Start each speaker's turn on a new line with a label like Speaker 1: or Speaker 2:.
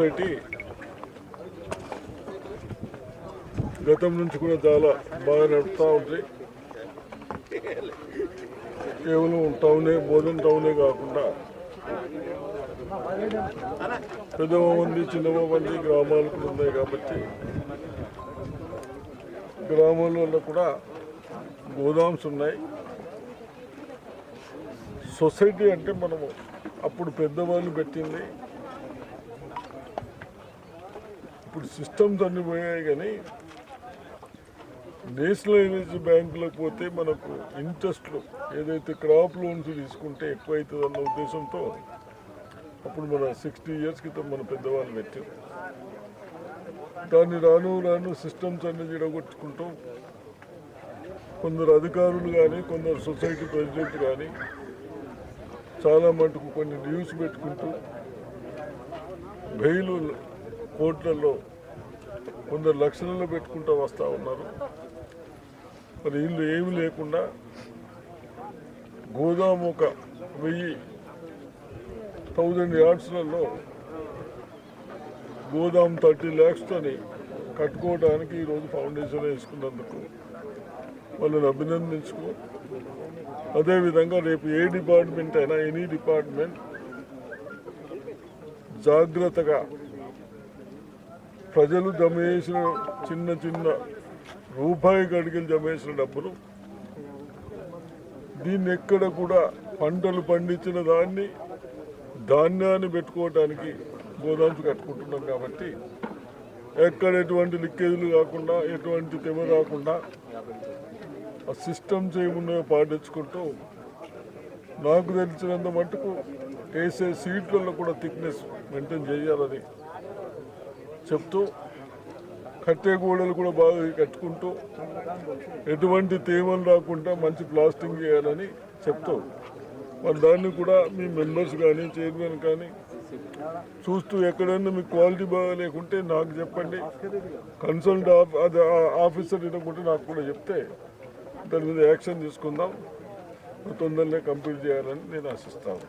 Speaker 1: Society గతం నుంచి కూడా చాలా బాగా నడుపుతూ ఉంది. కేవలం టౌనే బోధన్ టౌనే కాకుండా పెద్దవ మంది చిన్నవ మంది గ్రామాలు కూడా ఉన్నాయి కాబట్టి గ్రామాలలో కూడా గోదామ్స్ ఉన్నాయి. సొసైటీ అంటే మనము అప్పుడు పెద్దవాళ్ళు పెట్టింది. ఇప్పుడు సిస్టమ్స్ అన్ని పోయాయి కానీ నేషనల్ ఎనర్జీ బ్యాంకులకు పోతే మనకు ఇంట్రెస్ట్లు ఏదైతే క్రాప్ లోన్స్ తీసుకుంటే ఎక్కువ అవుతుందన్న ఉద్దేశంతో అప్పుడు మన సిక్స్టీ ఇయర్స్ క్రితం మన పెద్దవాళ్ళు పెట్టారు. దాన్ని రాను రాను సిస్టమ్స్ అన్ని విడగొట్టుకుంటూ కొందరు అధికారులు కానీ కొందరు సొసైటీ ప్రెసిడెంట్ కానీ చాలా మటుకు కొన్ని న్యూస్ పెట్టుకుంటూ బెయిలు కోర్టులలో కొందరు లక్షలలో పెట్టుకుంటూ వస్తూ ఉన్నారు. మరి వీళ్ళు ఏమి లేకుండా గోదాము ఒక వెయ్యి థౌజండ్ యార్డ్స్లలో గోదాం థర్టీ ల్యాక్స్తోని కట్టుకోవడానికి ఈరోజు ఫౌండేషన్ వేసుకున్నందుకు వాళ్ళని అభినందించుకో. అదేవిధంగా రేపు ఏ డిపార్ట్మెంట్ అయినా ఎనీ డిపార్ట్మెంట్ జాగ్రత్తగా ప్రజలు జమ చేసిన చిన్న చిన్న రూపాయి గడికలు జమ చేసిన డబ్బులు దీన్ని ఎక్కడ కూడా పంటలు పండించిన దాన్ని ధాన్యాన్ని పెట్టుకోవడానికి గోదామ్స్ కట్టుకుంటున్నాం కాబట్టి ఎక్కడ ఎటువంటి లిక్కేజీలు కాకుండా ఎటువంటి తెమ రాకుండా ఆ సిస్టమ్స్ ఏమున్నాయో పాటించుకుంటూ నాకు తెలిసినంత మటుకు వేసే సీట్లలో కూడా థిక్నెస్ మెయింటైన్ చేయాలని చెప్తూ కట్టే గోడలు కూడా బాగా కట్టుకుంటూ ఎటువంటి తేమలు రాకుండా మంచి ప్లాస్టింగ్ చేయాలని చెప్తూ మరి దాన్ని కూడా మీ మెంబర్స్ కానీ చైర్మన్ కానీ చూస్తూ ఎక్కడైనా మీ క్వాలిటీ బాగా లేకుంటే నాకు చెప్పండి. కన్సల్ట్ అది ఆఫీసర్ ఇవ్వకుంటే నాకు కూడా చెప్తే దాని మీద యాక్షన్ తీసుకుందాం. తొందరనే కంప్లీట్ చేయాలని నేను ఆశిస్తాను.